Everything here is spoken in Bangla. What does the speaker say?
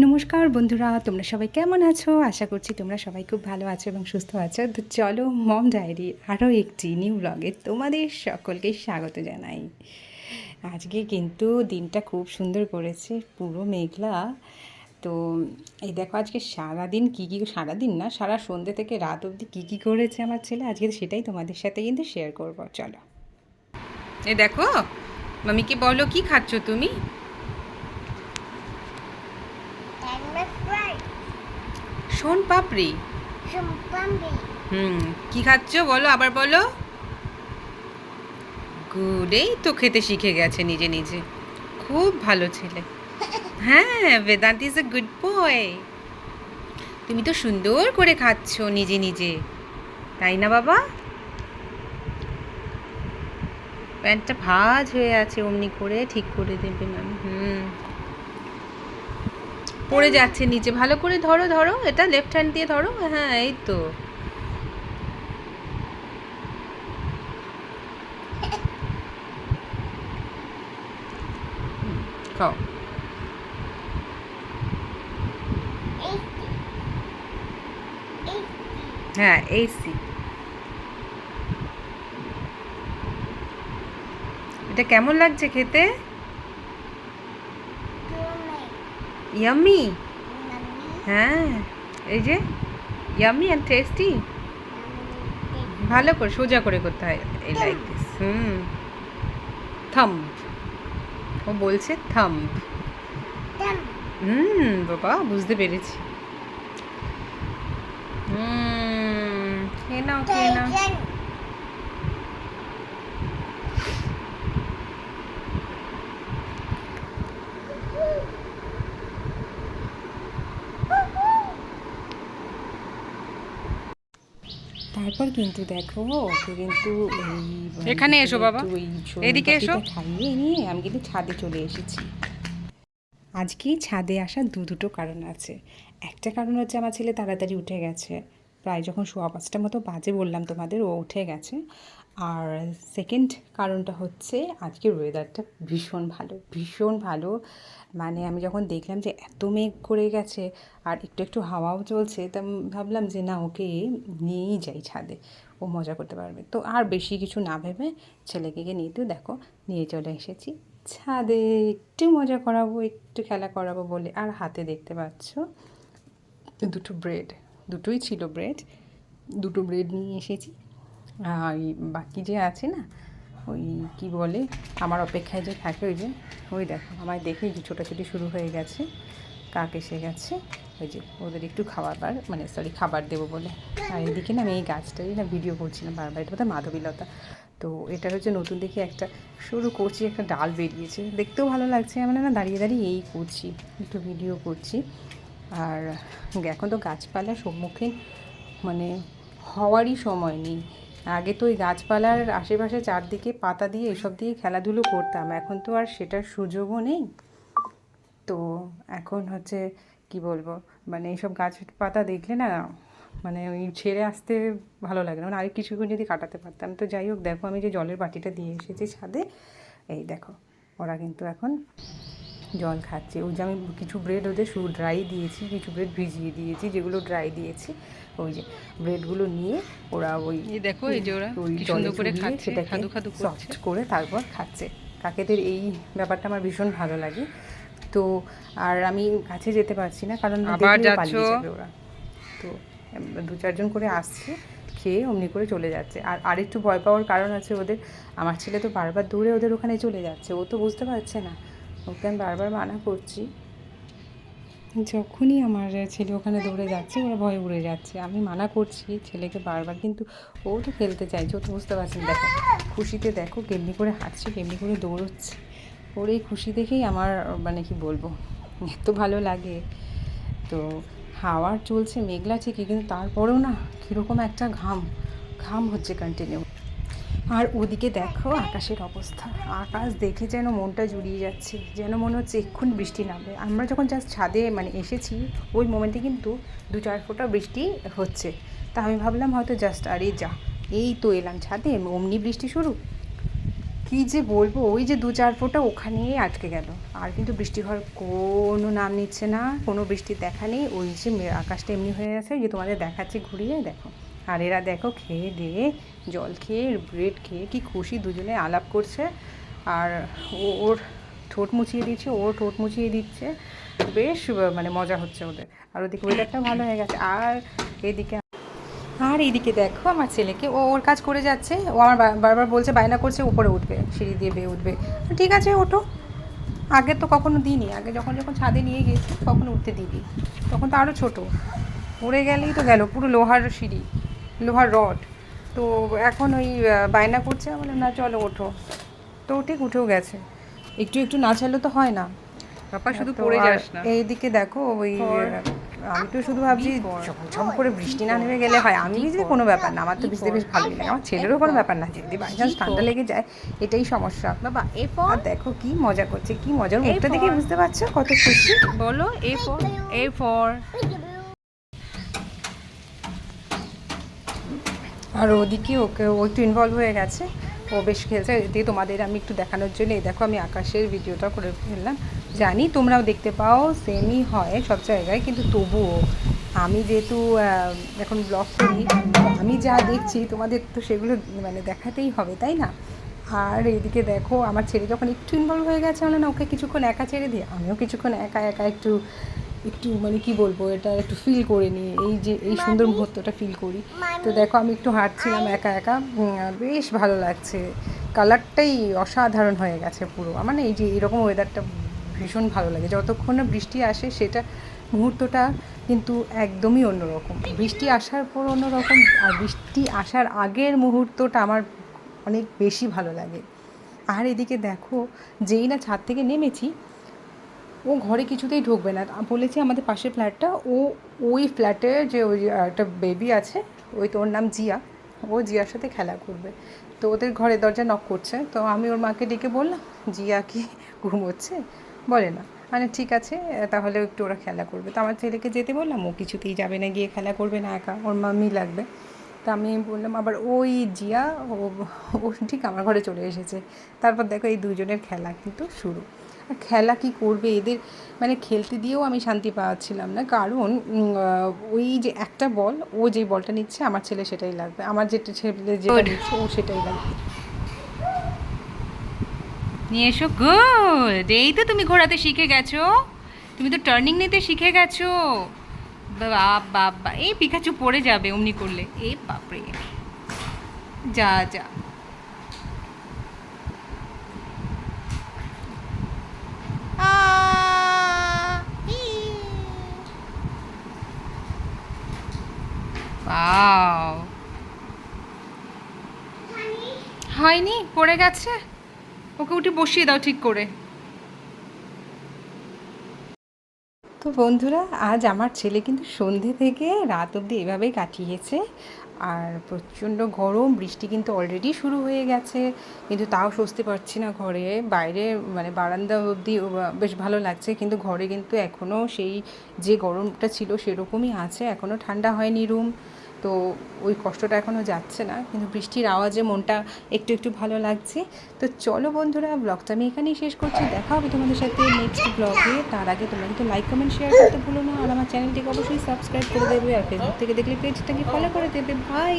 নমস্কার বন্ধুরা, তোমরা সবাই কেমন আছো? আশা করছি তোমরা সবাই খুব ভালো আছো এবং সুস্থ আছো। তো চলো মম ডায়েরি আরও একটি নিউ ব্লগে তোমাদের সকলকে স্বাগত জানাই। আজকে কিন্তু দিনটা খুব সুন্দর করেছে, পুরো মেঘলা। তো এই দেখো, আজকে সারাদিন কী কী, সারাদিন না, সারা সন্ধ্যে থেকে রাত অবধি কী কী করেছে আমার ছেলে, আজকে সেটাই তোমাদের সাথে কিন্তু শেয়ার করব, চলো। এ দেখো, মামিকে বলো, কি খাচ্ছ তুমি? শোন পাপড়ি। হুম, কি খাচ্ছ বলো আবার বলো। গুড এই তো খেতে শিখে গেছে নিজে নিজে। খুব ভালো ছেলে। হ্যাঁ Vedanta is a good boy তুমি তো সুন্দর করে খাচ্ছ নিজে নিজে। তাই না বাবা? প্যান্টটা ভাজ হয়ে আছে, অমনি করে ঠিক করে দেবে ম্যাম হুম। পড়ে যাচ্ছে নিচে। ভালো করে ধরো ধরো, এটা লেফট হ্যান্ড দিয়ে ধরো। হ্যাঁ এই তো. হ্যাঁ এসি এটা কেমন লাগছে খেতে? ইয়াম্মি হ্যাঁ এই যে ইয়াম্মি অ্যান্ড টেস্টি ভালো করে সোজা করে করতে হয় এই লাইক দিস হুম। থাম্ব ও বলছে থাম্ব হুম বাবা বুঝতে পেরেছি। হুম খেয়ে নাও খেয়ে নাও। তারপর কিন্তু দেখো ওকে কিন্তু এখানে এসো বাবা। এদিকে এসো। খাইয়ে নিয়ে আমি কিন্তু ছাদে চলে এসেছি আজকে ছাদে আসার দু দুটো কারণ আছে একটা কারণ হচ্ছে আমার ছেলে তাড়াতাড়ি উঠে গেছে প্রায় যখন সোয়া পাঁচটা মতো বাজে বললাম তোমাদের ও উঠে গেছে আর সেকেন্ড কারণটা হচ্ছে আজকের ওয়েদারটা ভীষণ ভালো ভীষণ ভালো। মানে আমি যখন দেখলাম যে এত মেঘ করে গেছে আর একটু একটু হাওয়াও চলছে, তা ভাবলাম যে না, ওকে নিয়েই যাই ছাদে। ও মজা করতে পারবে। তো আর বেশি কিছু না ভেবে ছেলেকে নিয়ে তো দেখো, নিয়ে চলে এসেছি ছাদে। একটু মজা করাবো, একটু খেলা করাবো বলে। আর হাতে দেখতে পাচ্ছ দুটো ব্রেড দুটোই ছিল ব্রেড দুটো ব্রেড নিয়ে এসেছি। এই বাকি যে আছে না, ওই কি বলে, আমার অপেক্ষায় যে থাকে ওই যে, ওই দেখো আমার দেখে যে ছোটাছুটি শুরু হয়ে গেছে, কাক এসে গেছে, ওই যে ওদের একটু খাবার বার মানে সরি খাবার দেবো বলে। আর এদিকে না আমি এই গাছটাই না ভিডিও করছিলাম বারবার, এটা বোধহয় মাধবীলতা। তো এটা হচ্ছে নতুন দেখে একটা শুরু করছি, একটা ডাল বেরিয়েছে। দেখতেও ভালো লাগছে আমরা না দাঁড়িয়ে দাঁড়িয়ে এই করছি, একটু ভিডিও করছি। আর এখন তো গাছপালা সম্মুখীন মানে হওয়ারই সময় নেই। আগে তো ওই গাছপালার আশেপাশে চারদিকে পাতা দিয়ে এসব দিয়ে খেলাধুলো করতাম। এখন তো আর সেটার সুযোগও নেই। তো এখন হচ্ছে কি বলব? মানে এইসব গাছ পাতা দেখলে না মানে ওই ছেড়ে আসতে ভালো লাগে না। মানে আরেক কিছুক্ষণ যদি কাটাতে পারতাম। তো যাই হোক, দেখো আমি যে জলের বাটিটা দিয়ে এসেছি ছাদে, এই দেখো, ওরা কিন্তু এখন জল খাচ্ছে। ওই যে আমি কিছু ব্রেড ওদের শুধু ড্রাই দিয়েছি, কিছু ব্রেড ভিজিয়ে দিয়েছি, যেগুলো ড্রাই দিয়েছি। ওই যে ব্রেডগুলো নিয়ে ওরা ওই দেখো এই যে ওরা সুন্দর করে খাচ্ছে খাদু খাদু করছে। সফট করে তারপর খাচ্ছে। কাকেদের এই ব্যাপারটা আমার ভীষণ ভালো লাগে। তো আর আমি কাছে যেতে পারছি না কারণ পালিয়ে যাবে ওরা। তো দু চারজন করে আসছে খেয়ে অমনি করে চলে যাচ্ছে। আর আরেকটু ভয় পাওয়ার কারণ আছে ওদের। আমার ছেলে তো বারবার দৌড়ে ওদের ওখানে চলে যাচ্ছে। ও তো বুঝতে পারছে না। ওকে আমি বারবার মানা করছি। যখনই আমার ছেলে ওখানে দৌড়ে যাচ্ছে, ওরা ভয়ে উড়ে যাচ্ছে। আমি মানা করছি ছেলেকে বারবার, কিন্তু ও তো খেলতে চাইছে ও তো বুঝতে পারছেন দেখো, খুশিতে দেখো কেমনি করে হাঁটছে কেমনি করে দৌড়চ্ছে। ওর এই খুশি দেখেই আমার মানে কি বলব, এত ভালো লাগে। তো হাওয়ার চলছে, মেঘলা ঠিকই, কিন্তু তারপরেও না কীরকম একটা ঘাম ঘাম হচ্ছে কন্টিনিউ আর ওদিকে দেখো আকাশের অবস্থা। আকাশ দেখে যেন মনটা জুড়িয়ে যাচ্ছে, যেন মনে হচ্ছে এক্ষুনি বৃষ্টি নামবে। আমরা যখন জাস্ট ছাদে মানে এসেছি, ওই মোমেন্টে কিন্তু দু চার ফোঁটা বৃষ্টি হচ্ছে। তা আমি ভাবলাম হয়তো জাস্ট আরে যা, এই তো এলাম ছাদে, অমনি বৃষ্টি শুরু। কি যে বলব, ওই যে দু চার ফোঁটা ওখানেই আটকে গেল। আর কিন্তু বৃষ্টি হওয়ার কোনো নাম নিচ্ছে না, কোনো বৃষ্টির দেখা নেই। ওই যে আকাশটা এমনি হয়ে গেছে যে তোমাদের দেখাচ্ছি, ঘুরিয়ে দেখো। আর এরা দেখো খেয়ে দিয়ে জল খেয়ে, ব্রেড খেয়ে কি খুশি দুজনে আলাপ করছে। আর ও, ওর ঠোঁট মুছিয়ে দিচ্ছে, ও ঠোঁট মুছিয়ে দিচ্ছে। বেশ মানে মজা হচ্ছে ওদের। আর ওদিকে ওয়েদারটা ভালো হয়ে গেছে। আর এদিকে আর এইদিকে দেখো আমার ছেলেকে, ও ওর কাজ করে যাচ্ছে। ও আমার বারবার বলছে, বায়না করছে, উপরে উঠবে, সিঁড়ি দিয়ে বেয়ে উঠবে। ঠিক আছে, ওঠো। আগে তো কখনো দিইনি। আগে যখন যখন ছাদে নিয়ে গেছি, তখন উঠতে দিবি তখন তো আরও ছোটো। উড়ে গেলেই তো গেল, পুরো লোহার সিঁড়ি। লোহার রড। তো এখন ওই বায়না করছে বললাম না চলো ওঠো। তো ঠিক উঠেও গেছে। একটু একটু না চাইলে তো হয় না। পাপা শুধু পড়ে যাস না। এইদিকে দেখো ওই আমি তো শুধু ভাবছি ঝমঝম করে বৃষ্টি না নেমে গেলে হয়। আমি যে কোনো ব্যাপার না আমার তো ভিজতে বেশ ভালোই লাগে। আমার ছেলেরও কোনো ব্যাপার না যদি বাই চান্স ঠান্ডা লেগে যায় এটাই সমস্যা। বাবা এ ফর দেখো কি মজা করছে কি মজার মুখটা দেখে বুঝতে পারছ কত খুশি? বলো এ ফর এ ফর আর ওদিকে ওকে, ও একটু ইনভলভ হয়ে গেছে। ও বেশ খেলছে। দিয়ে তোমাদের আমি একটু দেখানোর জন্য, এই দেখো আমি আকাশের ভিডিওটা করে ফেললাম। জানি তোমরাও দেখতে পাও সেমই হয় সব জায়গায়, কিন্তু তবুও আমি যেহেতু এখন ব্লগ করি, আমি যা দেখছি তোমাদের তো সেগুলো মানে দেখাতেই হবে, তাই না? আর এদিকে দেখো, আমার ছেলে যখন একটু ইনভলভ হয়ে গেছে আমরা না, ওকে কিছুক্ষণ একা ছেড়ে দিই আমিও কিছুক্ষণ একা একা একটু একটু মানে কি বলব এটা একটু ফিল করে নিই এই যে এই সুন্দর মুহূর্তটা ফিল করি। তো দেখো আমি একটু হাঁটছিলাম একা একা। বেশ ভালো লাগছে। কালারটাই অসাধারণ হয়ে গেছে পুরো। আমার না এই যে এরকম ওয়েদারটা ভীষণ ভালো লাগে। যতক্ষণ না বৃষ্টি আসে সেটা মুহূর্তটা কিন্তু একদমই অন্যরকম। বৃষ্টি আসার পর অন্যরকম আর বৃষ্টি আসার আগের মুহূর্তটা আমার অনেক বেশি ভালো লাগে। আর এদিকে দেখো যেই না ছাদ থেকে নেমেছি ও ঘরে কিছুতেই ঢুকবে না। বলেছি আমাদের পাশের ফ্ল্যাটটা। ও, ওই ফ্ল্যাটে যে ওই একটা বেবি আছে, ওই তো ওর নাম জিয়া। ও জিয়ার সাথে খেলা করবে। তো ওদের ঘরে দরজা নক করছে। তো আমি ওর মাকে ডেকে বললাম, জিয়া কি ঘুমোচ্ছে? বলে, না। মানে ঠিক আছে তাহলে একটু ওরা খেলা করবে। তো আমার ছেলেকে যেতে বললাম, ও কিছুতেই যাবে না, গিয়ে খেলা করবে না একা। ওর মামি লাগবে। তা আমি বললাম, আবার ওই জিয়া, ও ও ঠিক আমার ঘরে চলে এসেছে। তারপর দেখো এই দুজনের খেলা কিন্তু শুরু। খেলা কি করবে? এদের মানে খেলতে দিয়েও আমি শান্তি পাচ্ছিলাম না। কারণ ওই যে একটা বল ও যে বলটা নিচ্ছে আমার ছেলে সেটাই লাগবে। আমার যেটা ছেলে যেটা নিচ্ছে ও সেটাই লাগবে। নিয়ে এসো। গুড এই তো তুমি ঘোরাতে শিখে গেছো। তুমি তো টার্নিং নিতে শিখে গেছো। বাপ বাবা এই পিকাচু পড়ে যাবে অমনি করলে। এ বাপরে। যা যা। হয়নি? পড়ে গেছে? ওকে উঠে বসিয়ে দাও ঠিক করে। তো বন্ধুরা, আজ আমার ছেলে কিন্তু সন্ধে থেকে রাত অবধি এভাবেই কাটিয়েছে। আর প্রচণ্ড গরম, বৃষ্টি কিন্তু অলরেডি শুরু হয়ে গেছে। কিন্তু তাও স্বস্তি পাচ্ছি না ঘরে। বাইরে মানে বারান্দা অবধি বেশ ভালো লাগছে। কিন্তু ঘরে কিন্তু এখনও সেই যে গরমটা ছিল সেরকমই আছে। এখনও ঠান্ডা হয়নি রুম তো ওই কষ্টটা এখনও যাচ্ছে না, কিন্তু বৃষ্টির আওয়াজে মনটা একটু একটু ভালো লাগছে। তো চলো বন্ধুরা ব্লগটা আমি এখানেই শেষ করছি। দেখা হবে তোমাদের সাথে নেক্সট ব্লগে তার আগে তোমরা কিন্তু লাইক কমেন্ট শেয়ার করতে ভুলো না। আর আমার চ্যানেলটিকে অবশ্যই সাবস্ক্রাইব করে দেবে। আর ফেসবুক থেকে দেখলে পেজটাকে ফলো করে দেবে। বাই